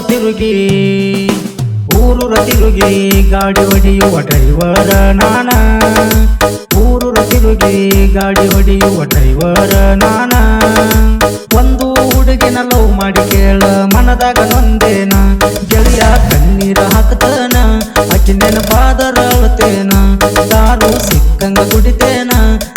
ತಿರುಗಿ ಊರು ತಿರುಗಿ ಗಾಡಿ ಹೊಡೆಯುವ ಡ್ರೈವರ ನಾನ. ಊರು ತಿರುಗಿ ಗಾಡಿ ಹೊಡೆಯುವ ಡ್ರೈವರ ನಾನ. ಒಂದು ಹುಡುಗಿನ ಲವ್ ಮಾಡಿ ಕೇಳ, ಮನದಾಗ ನೊಂದೇನ. ಗೆಳೆಯ ಕಣ್ಣೀರ ಹಾಕ್ತಾನ ಅಕ್ಕಿ ನೆನಪಾದರ ಅಳತೇನ. ದಾರು ಸಿಕ್ಕಂಗ ಕುಡಿತೇನ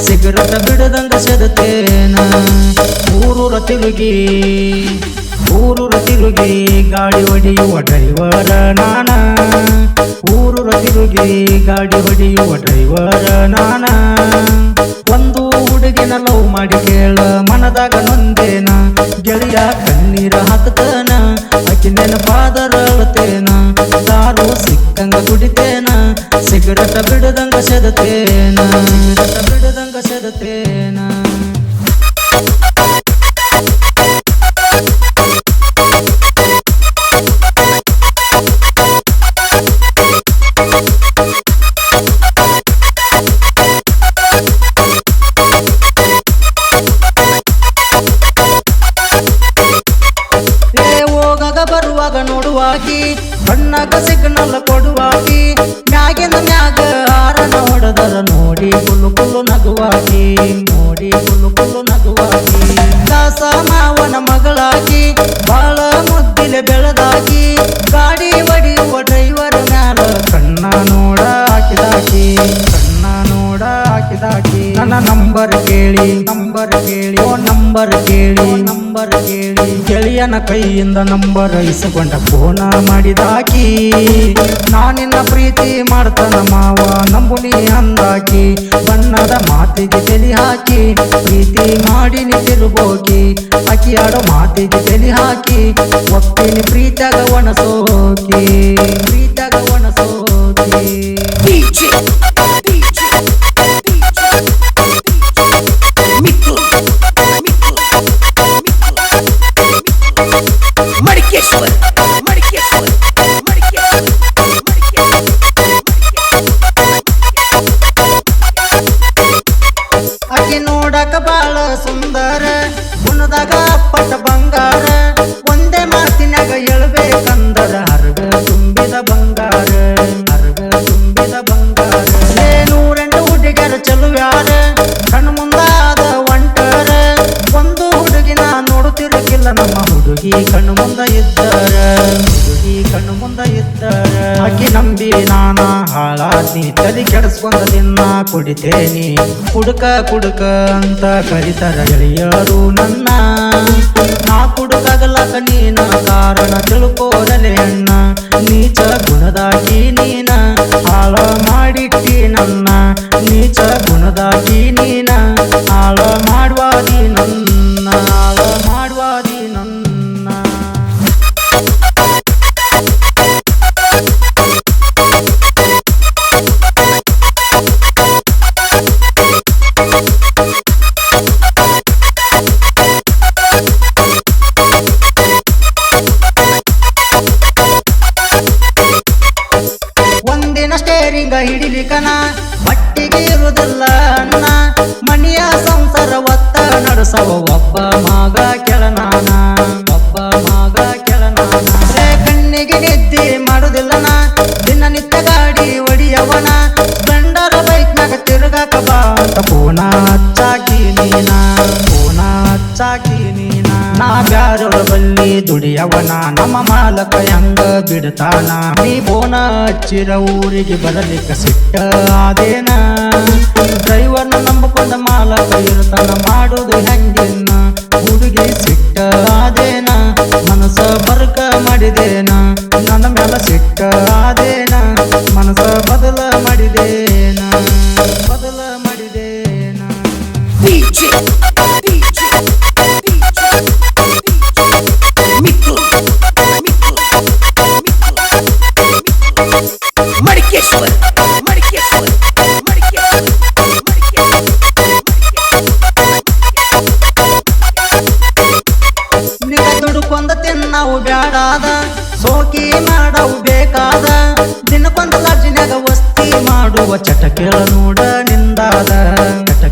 ಸಿಗರಟ ಬಿಡದಂಗ ಸೆದತೇನ. ಊರು ತಿರುಗಿ. ತಿರುಗಿ ಗಾಡಿ ಹೊಡೆಯುವ ಡ್ರೈವರ ನಾನ. ಊರು ತಿರುಗಿ ಗಾಡಿ ಹೊಡೆಯುವ ಡ್ರೈವರ ನಾನ. ಒಂದು ಹುಡುಗಿನ ಲವ್ ಮಾಡಿ ಕೇಳ ಮನದಾಗ ನೊಂದೇನ. ಗೆಳೆಯ ಕಣ್ಣೀರ ಹಾಕ್ತೇನ ಅಕ್ಕಿ ನೆನಪಾದರ ದಾರು ಸಿಕ್ಕಂಗ ಕುಡಿತೇನ, ಸಿಗರಟ ಬಿಡದಂಗ ಸೆದತೇನ ಬಿಡದಂಗ ಸೆದತೇನ ನೋಡುವಾಗಿ ಬಣ್ಣಗ ಸಿಗ್ನಲ್ ಕೊಡುವಾಗಿ, ಮ್ಯಾಗಿನ ಮ್ಯಾಗ ಹಾರನ ನೋಡದರ ನೋಡಿ ಕುಲು ಕುಲು ನಗುವಾಗಿ, ನೋಡಿ ಕುಲು ಕುಲು ನಗುವಾಗಿ. ದಾಸ ಮಾವನ ಮಗಳಾಗಿ, ಬಾಳ ಮುದ್ದಿಲೆ ಬೆಳೆದಾಗಿ, ಗಾಡಿ ಒಡೆಯುವ ಡ್ರೈವರ್ ಮ್ಯಾಲ ಕಣ್ಣ ನೋಡ ಹಾಕಿದಾಕಿ, ಕಣ್ಣ ನೋಡ ಹಾಕಿದಾಕಿ. ನನ್ನ ನಂಬರ್ ಕೇಳಿ ನಂಬರ್ ಕೇಳಿ ಓ ನಂಬರ್ ಕೇಳಿ. ನಂಬರ್ ಕೇಳಿ ಗೆಳೆಯನ ಕೈಯಿಂದ ನಂಬರ್ ಇಸಿಕೊಂಡ ಫೋನ ಮಾಡಿದಾಕಿ. ನಾನಿನ್ನ ಪ್ರೀತಿ ಮಾಡ್ತಾನ ಮಾವ ನಂಬುನಿ ಅಂದಾಕಿ. ಬಣ್ಣದ ಮಾತಿಗೆ ತೆಲಿ ಹಾಕಿ, ಪ್ರೀತಿ ಮಾಡಿ ತಿರುಗೋಕಿ. ಅಕ್ಕಿ ಆಡೋ ಮಾತಿಗೆ ತೆಲಿ ಹಾಕಿ ಒಪ್ಪಿನಿ ಪ್ರೀತಿಯಾಗ ಒಣಸೋಕಿ. ಪ್ರೀತಿಯಾಗ ಒಣಸೋಕಿ. ತಲೆ ಕೆಡಿಸ್ಕೊಂಡ ನಿನ್ನ ಕುಡಿತೇನಿ. ಕುಡುಕ ಕುಡುಕ ಅಂತ ಕರಿತಾರ ಗೆಳೆಯರು ನನ್ನ. ನಾ ಕುಡುಕಾಗಲ್ಲ ನೀನ ಕಾರಣ ತಿಳ್ಕೋರಲೆ ಅಣ್ಣ. ನೀಚ ಗುಣದಾಗಿ ನೀನ, ಹಾಳ ಮಾಡಿಟ್ಟಿ ನನ್ನ. ನೀಚ ಗುಣದಾಗಿ ನೀನ, ಹಾಳ ಮಾಡುವಾದಿ ನನ್ನ. ಹಾಳ ಮಾಡುವಾದಿ ನನ್ನ. ಸ್ಟೇರಿಂಗ ಹಿಡಿಲಿಕನ ಮಟ್ಟಿಗೆ ಇರುವುದಿಲ್ಲ ಅಣ್ಣ. ಮನೆಯ ಸಂಸಾರ ಒತ್ತ ನಡೆಸವ ಒಬ್ಬ ಮಗ ಕೆಳನಾನ. ಒಬ್ಬ ಮಗ ಕೆಳನಾನ. ಕಣ್ಣಿಗೆ ನಿದ್ದೆ ಮಾಡುವುದಿಲ್ಲನ? ದಿನನಿತ್ಯ ಗಾಡಿ ಒಡಿಯವನ? ಗಂಡರ ಬೈಕ್ನಾಗ ತಿರುಗಾಕ ಬಾ ಅಂತ ಪೂನ ಹಚ್ಚಾಕಿ ನೀನ. ಪೂನ ಹಚ್ಚಾಕಿ ನೀನ. ನಾ ಬ್ಯಾರೊಳ ದುಡಿಯವನ ನಮ್ಮ ಮಾಲಕ ಹೆಂಗ ಬಿಡ್ತಾನ ನೀ ಬೋನ ಹಚ್ಚಿರ ಊರಿಗೆ ಬರಲಿಕ್ಕ ಸಿಟ್ಟ ಅದೇನ ಡ್ರೈವರ್ನ ನಂಬಿಕೊಂಡ ಮಾಲಕ ಇರ್ತಾನ ಮಾಡುದು ಹೆಂಗಿನ್ನ ಹುಡುಗಿ ಸಿಟ್ಟ ಅದೇನ ಮನಸ ಬರ್ಕ ಮಾಡಿದೇನ. ನನ್ನ ಮೇಲೆ ಸಿಟ್ಟ ಆದೇನ. ಮನಸ ಬದಲ ಮಾಡಿದೇನ. ಬದಲ ಮಾಡಿದೇನ.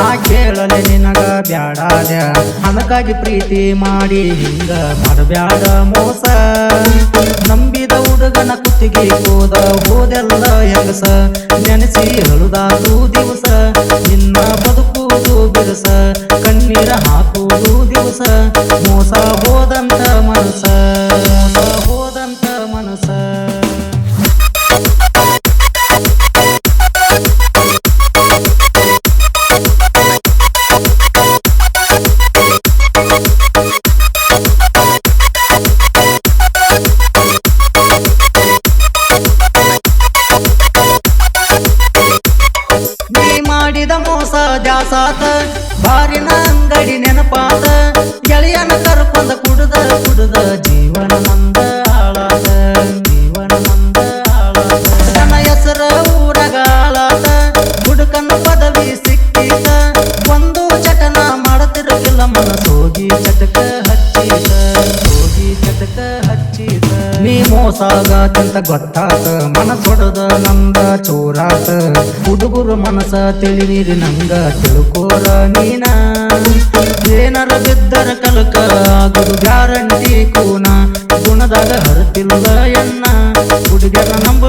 ಕೇಳಲೆ ನಿನಗ ಬ್ಯಾಡಾದ ಹಣಕ್ಕಾಗಿ ಪ್ರೀತಿ ಮಾಡಿ ಹಿಂಗ ಮಾಡಬ್ಯಾಡ ಮೋಸ. ನಂಬಿದ ಹುಡುಗನ ಕುತ್ತಿಗೆ ಹೋದ ಹೋದೆಲ್ಲ ಹೆಂಗಸ. ನೆನೆಸಿ ಹೇಳುದಾದು ದಿವಸ. ನಿನ್ನ ಬದುಕುವುದು ಬಿರುಸ. ಕಣ್ಣೀರ ಹಾಕುವುದು ದಿವಸ. ಮೋಸ ಹೋದಂತ ಮನಸ. ಮೋಸ ಹೋದಂತ ಕುಡ್ದ ಜೀವನ ನಂದ ಹಾಳಾದ, ಜೀವನ ನಂದ ಹಾಳಾದ. ನನ್ನ ಹೆಸರ ಊರಗ ಹಾಳಾದ ಹುಡುಕನ ಪದವಿ ಸಿಕ್ಕಿದ. ಒಂದು ಚಟನ ಮನ ಮನಸೋಗಿ ಚಟಕ ಹಚ್ಚಿದ, ಹೋಗಿ ಚಟಕ ಹಚ್ಚಿದ. ನೀ ಮೋಸಾಗತ್ತಂತ ಗೊತ್ತಾತ ಮನಸೊಡದ ನಂದ ಚೋರಾತ. ಹುಡುಗರು ಮನಸ ತಿಳಿದಿರಿ ನಂಗ, ತಿಳ್ಕೋರ ನೀನ. ಏನಾರ ಬಿದ್ದರ ಕಲಕ ಗುರು ಗ್ಯಾರಂಟಿ ಕೂನ. ಗುಣದಾಗ ಹರತಿಲ್ಲ ಎನ್ನ ಹುಡುಗನ ನಂಬ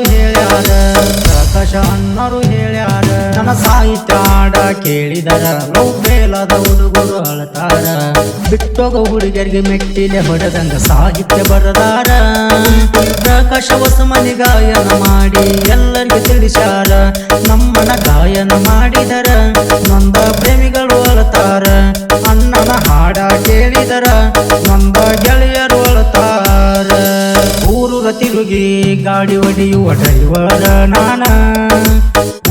ಅಣ್ಣರು ಹೇಳ್ಯಾರ. ಪ್ರಕಾಶ ಅಣ್ಣರು ಹೇಳ್ಯಾರ. ನನ್ನ ಸಾಹಿತ್ಯ ಆಡ ಕೇಳಿದರ ಬೇಲದ ಹುಡುಗರು ಅಳತಾರ. ಬಿಟ್ಟೋಗ ಹುಡುಗರಿಗೆ ಮೆಟ್ಟಿಲೆ ಹೊಡೆದಂಗ ಸಾಹಿತ್ಯ ಬರದಾರ. ಪ್ರಕಾಶ ಹೊಸ ಮನೆ ಗಾಯನ ಮಾಡಿ ಎಲ್ಲರಿಗೂ ತಿಳಿಸ್ಯಾರ. ಹೊಡೆಯುವ ಡ್ರೈವರ ನಾನ.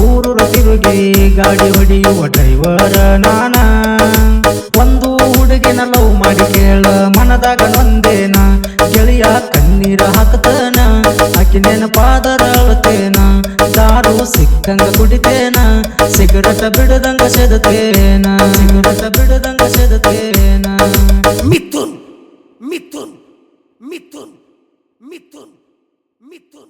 ಊರು ತಿರುಗಿ ಗಾಡಿ ಹೊಡೆಯುವ ಡ್ರೈವರ ನಾನ. ಒಂದು ಹುಡುಗಿನ ಲವ್ ಮಾಡಿ ಕೇಳ ಮನದಾಗ ನೊಂದೇನ. ಗೆಳೆಯ ಕಣ್ಣೀರ ಹಾಕ್ತಾನ ಆಕಿ ನೆನಪಾದರ ಅಳತೇನ. ದಾರು ಸಿಕ್ಕಂಗ ಕುಡಿತೇನ. ಸಿಗರಟ ಬಿಡದಂಗ ಸೆದತೇನ. ಸಿಗರಟ ಬಿಡದಂಗ ಸೆದತೇನ. ಮಿಥುನ್ ಮಿಥುನ್ ಮಿಥುನ್ ಮಿಥುನ್ ಮಿಥುನ್.